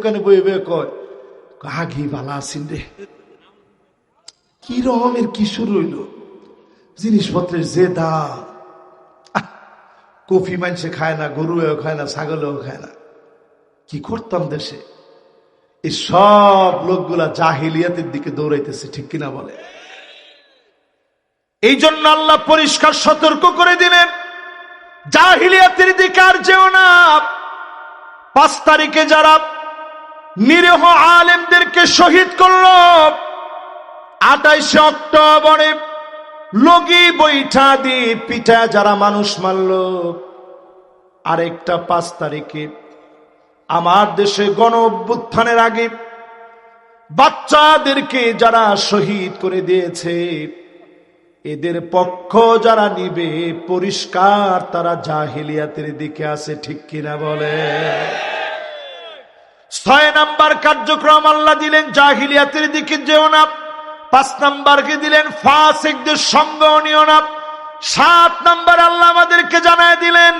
দোকানে বয়ে কয় বালা রে। কি রকমের কি শুরু হইল জিনিসপত্রের যে কফি খায় না খায় না, ছাগলেও খায় না। কি করতাম দেশে? এই সব লোকগুলা জাহিলিয়াতের দিকে দৌড়াইতেছে, ঠিক কিনা বলে? এই জন্য আল্লাহ পরিষ্কার সতর্ক করে দিলেন, জাহিলিয়াতের দিকে আর যেও না। পাঁচ তারিখে যারা নিরীহ আলেমদেরকে শহীদ করল। আঠাইশে অক্টোবরে লগি বৈঠা দিয়ে পিঠা যারা মানুষ মারল। আরেকটা পাঁচ তারিখে আমার দেশে গণ অভ্যুত্থানের আগে বাচ্চাদেরকে যারা শহীদ করে দিয়েছে, এদের পক্ষ যারা নিবে পরিষ্কার তারা জাহিলিয়াতের দিকে আছে, ঠিক কিনা বলে ছয় নাম্বার কার্যক্রম আল্লাহ দিলেন জাহিলিয়াতের দিকে যেও না। পাঁচ নাম্বারকে দিলেন ফাসিকদের সঙ্গ নিও না। সাত নাম্বার আল্লাহ আমাদেরকে জানায় দিলেন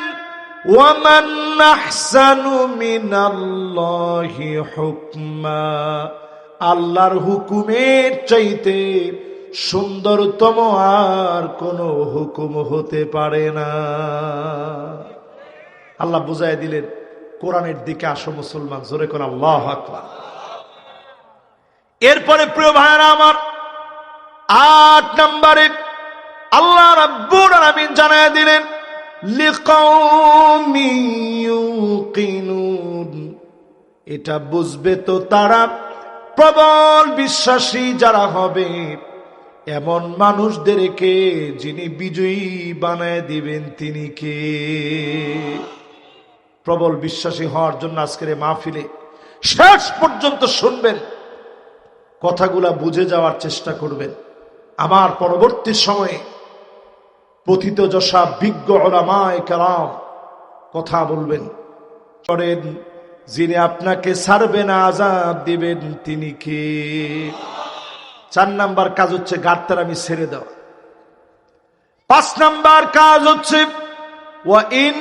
হুকমা। আল্লাহর হুকুমের চাইতে সুন্দরতম আর কোন হুকুম হতে পারে না। আল্লাহ বুঝাই দিলেন কোরআনের দিকে আসো মুসলমান, জোরে কোন আল্লাহ এরপরে প্রিয় ভাইরা আমার, আট নম্বরে আল্লাহ রাব্বুল আলামিন জানায় দিলেন এটা বুঝবে তো তারা প্রবল বিশ্বাসী যারা হবে। এমন মানুষদেরকে যিনি বিজয়ী বানায় দিবেন তিনি কে? প্রবল বিশ্বাসী হওয়ার জন্য আজকের এই মাহফিলে শেষ পর্যন্ত শুনবেন, কথাগুলা বুঝে যাওয়ার চেষ্টা করবেন। আমার পরবর্তী সময়ে পথিত যশা বিজ্ঞ ওলামায় কালাম কথা বলবেন। করেন যিনি আপনাকে ছাড়বেন আজাদ দিবেন তিনি কে? চার নাম্বার কাজ হচ্ছে গাড়তার আমি ছেড়ে দেওয়া। পাঁচ নাম্বার কাজ হচ্ছে, ওয়া ইন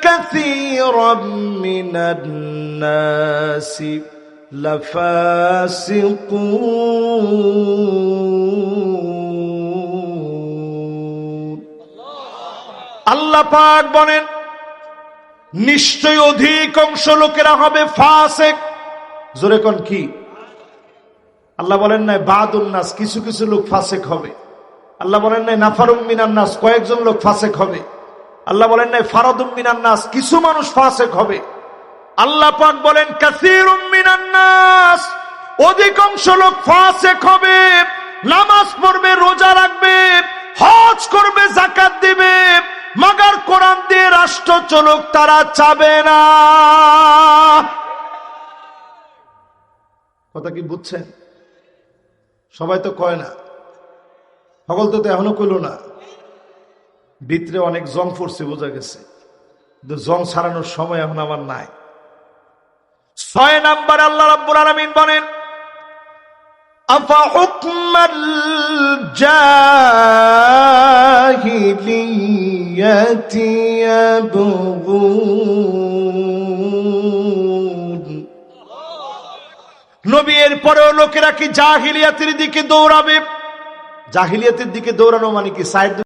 كَثِيرًا مِّنَ النَّاسِ لَفَاسِقُونَ আল্লাহ পাক বলেন নিশ্চয় অধিক অংশ লোকেরা হবে ফাসেক জোরে কোন কি আল্লাহ বলেন নাই বাদুন নাস কিছু কিছু লোক ফাসেক হবে আল্লাহ বলেন নাই নাফারুম মিনান নাস কয়েকজন লোক ফাসেক হবে আল্লাহ বলেন নাই ফারাদুম মিনান নাস, কিছু মানুষ ফাসেক হবে। আল্লাহ পাক বলেন কাসিরুম মিনান নাস অধিকাংশ লোক ফাসেক হবে, নামাজ পড়বে, রোজা রাখবে, হজ করবে জাকাত দিবে, মাগার কোরআন দিয়ে রাষ্ট্র চলুক, তারা চাবে না। কথা কি বুঝছেন? সবাই তো কয় না, সকল তো এখনও কইল না। ভিতরে অনেক জং পড়ছে, বোঝা গেছে। জং ছাড়ানোর সময় এখন আমার নাই। ছয় নাম্বার আল্লাহ রাব্বুল আলামিন বলেন আফা হুকমাল জাহিলিয়াতি ইয়াবগুন? নবী পরেও লোকেরা কি জাহিলিয়াতের দিকে দৌড়াবে? জাহিলিয়াতের দিকে দৌড়ানো মানে কি? সাইড